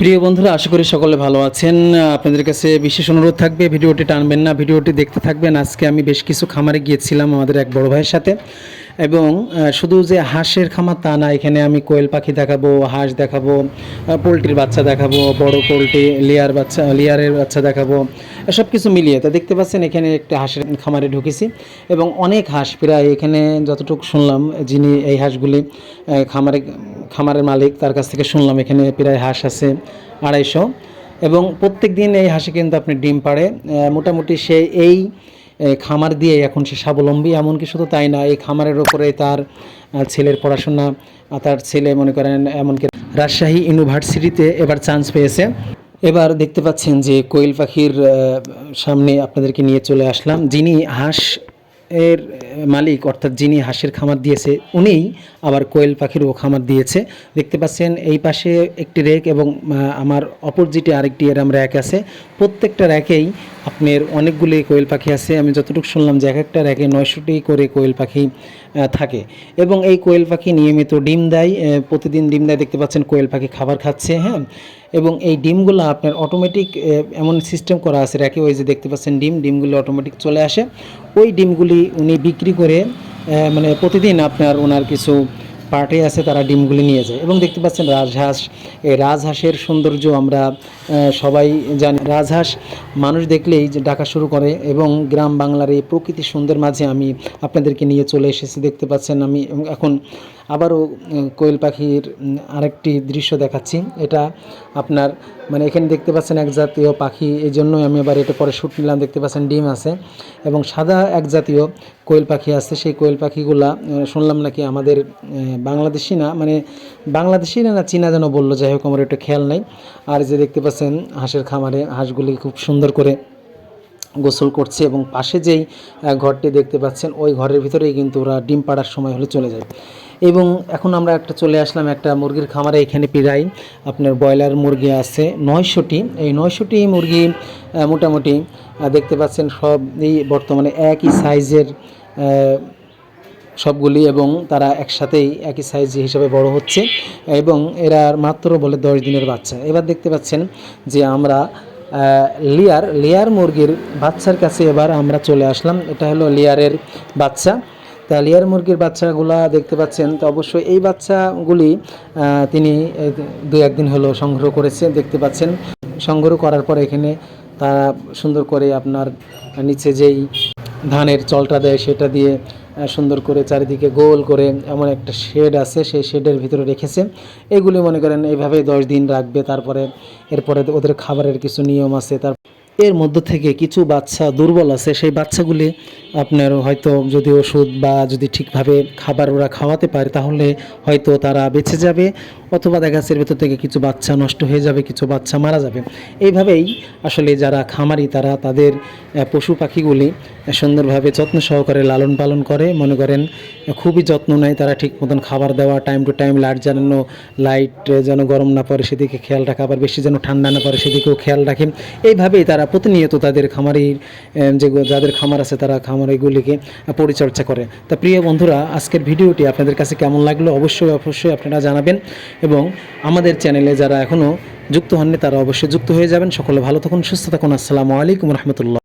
প্রিয় বন্ধুরা, আশা করি সকলে ভালো আছেন। আপনাদের কাছে বিশেষ অনুরোধ থাকবে, ভিডিওটি টানবেন না, ভিডিওটি দেখতে থাকবেন। আজকে আমি বেশ কিছু খামারে গিয়েছিলাম আমাদের এক বড় ভাইয়ের সাথে। এবং শুধু যে হাঁসের খামার তা না, এখানে আমি কোয়েল পাখি দেখাবো, হাঁস দেখাবো পোলট্রির বাচ্চা দেখাবো, বড় পোলট্রি, লেয়ার বাচ্চা, লেয়ারের বাচ্চা দেখাবো সব কিছু মিলিয়ে। তা দেখতে পাচ্ছেন, এখানে একটা হাঁসের খামারে ঢুকেছি এবং অনেক হাঁস প্রায় এখানে যতটুকু শুনলাম, যিনি এই হাঁসগুলি খামারে, খামারের মালিক, তার কাছ থেকে শুনলাম, এখানে প্রায় হাঁস আছে আড়াইশো। এবং প্রত্যেক দিন এই হাঁসে কিন্তু আপনি ডিম পাড়ে মোটামুটি সে এই খামার দিয়ে এখন সে স্বাবলম্বী, এমনকি শুধু তাই না, এই খামারের ওপরে তার ছেলের পড়াশোনা তার ছেলে মনে করেন এমনকি রাজশাহী ইউনিভার্সিটিতে এবার চান্স পেয়েছে। এবার দেখতে পাচ্ছেন যে কোয়েল পাখির সামনে আপনাদেরকে নিয়ে চলে আসলাম, যিনি হাঁস এর মালিক, অর্থাৎ যিনি হাঁসের খামার দিয়েছে, উনিই আবার কোয়েল পাখিরও খামার দিয়েছে। দেখতে পাচ্ছেন, এই পাশে একটি র্যাক এবং আমার অপোজিটে আরেকটি এরাম র্যাক আছে। প্রত্যেকটা র্যাকেই আপনার অনেকগুলি কোয়েল পাখি আছে। আমি যতটুকু শুনলাম যে এক একটা র্যাকে নয়শোটি করে কোয়েল পাখি থাকে। এবং এই কোয়েল পাখি নিয়মিত ডিম দেয় প্রতিদিন ডিম দেয়, দেখতে পাচ্ছেন কোয়েল পাখি খাবার খাচ্ছে হ্যাঁ? এবং এই ডিমগুলো আপনার অটোমেটিক এমন সিস্টেম করা আছে র্যাকে ওই যে দেখতে পাচ্ছেন ডিম, ডিমগুলো অটোমেটিক চলে আসে। ওই ডিমগুলি উনি বিক্রি করে মানে প্রতিদিন আপনার ওনার কিছু পার্টি আছে, তারা ডিমগুলি নিয়ে যায় এবং দেখতে পাচ্ছেন রাজহাঁস, এই রাজহাঁসের সৌন্দর্য আমরা সবাই জানি। রাজহাঁস মানুষ দেখলেই যে ডাকা শুরু করে এবং গ্রাম বাংলার এই প্রকৃতি সুন্দর মাঝে আমি আপনাদেরকে নিয়ে চলে এসেছি। দেখতে পাচ্ছেন আমি এখন আবারও কোয়েল পাখির আরেকটি দৃশ্য দেখাচ্ছি। এটা আপনার মানে এখানে দেখতে পাচ্ছেন এক জাতীয় পাখি এই জন্যই আমি আবার এটা পরে শ্যুট নিলাম। দেখতে পাচ্ছেন ডিম আছে এবং সাদা এক জাতীয় কোয়েল পাখি আছে। সেই কোয়েল পাখিগুলা শুনলাম নাকি আমাদের বাংলাদেশি না মানে বাংলাদেশি না না চীনা যেন বলল, যাই হোক, আমার একটা খেয়াল নাই। আর যে দেখতে পাচ্ছেন হাঁসের খামারে হাঁসগুলি খুব সুন্দর করে গোসল করছে এবং পাশে যেই ঘরটি দেখতে পাচ্ছেন, ওই ঘরের ভিতরেই কিন্তু ওরা ডিম পাড়ার সময় হলে চলে যায়। এবং এখন আমরা একটা চলে আসলাম একটা মুরগির খামারে, এখানে প্রায় আপনার ব্রয়লার মুরগি আছে নয়শোটি। এই নয়শোটি মুরগি মোটামুটি দেখতে পাচ্ছেন সব এই বর্তমানে একই সাইজের সবগুলি এবং তারা একসাথেই একই সাইজ হিসাবে বড় হচ্ছে এবং এরা মাত্র বলে দশ দিনের বাচ্চা। এবার দেখতে পাচ্ছেন যে আমরা লিয়ার লিয়ার মুরগির বাচ্চার কাছে এবার আমরা চলে আসলাম। এটা হলো লিয়ারের বাচ্চা। তা লিয়ার মুরগির বাচ্চাগুলা দেখতে পাচ্ছেন, তো অবশ্যই এই বাচ্চাগুলি তিনি দু একদিন হলো সংগ্রহ করেছে, দেখতে পাচ্ছেন। সংগ্রহ করার পর এখানে তারা সুন্দর করে আপনার নিচে যেই ধানের চলটা দেয় সেটা দিয়ে সুন্দর করে চারিদিকে গোল করে এমন একটা শেড আছে, সেই শেডের ভিতরে রেখেছে। এগুলি মনে করেন এইভাবে দশ দিন রাখবে, তারপরে এরপরে ওদের খাবারের কিছু নিয়ম আছে, তার এর মধ্য থেকে কিছু বাচ্চা দুর্বল আছে, সেই বাচ্চাগুলি আপনার হয়তো যদি ওষুধ বা যদি ঠিকভাবে খাবার ওরা খাওয়াতে পারে, তাহলে হয়তো তারা বেঁচে যাবে। অথবা দেখা যাচ্ছে ভেতর থেকে কিছু বাচ্চা নষ্ট হয়ে যাবে, কিছু বাচ্চা মারা যাবে। এইভাবেই আসলে যারা খামারি, তারা তাদের পশু পাখিগুলি সুন্দরভাবে যত্ন সহকারে লালন পালন করে। মনে করেন খুবই যত্ন নেয় তারা ঠিক মতন খাবার দেওয়া টাইম টু টাইম লাইট যেন লাইট যেন গরম না পড়ে, সেদিকে খেয়াল রাখা, আবার বেশি যেন ঠান্ডা না পড়ে, সেদিকেও খেয়াল রাখে। এইভাবেই তারা প্রতিনিয়ত তাদের খামারির যে যাদের খামার আছে তারা খামারিগুলিকে পরিচর্যা করে। তা প্রিয় বন্ধুরা, আজকের ভিডিওটি আপনাদের কাছে কেমন লাগল? অবশ্যই অবশ্যই আপনারা জানাবেন। এবং আমাদের চ্যানেলে যারা এখনও যুক্ত হননি, তারা অবশ্যই যুক্ত হয়ে যাবেন। সকলে ভালো থাকুন, সুস্থ থাকুন। আসসালামু আলাইকুম রহমতুল্লাহ।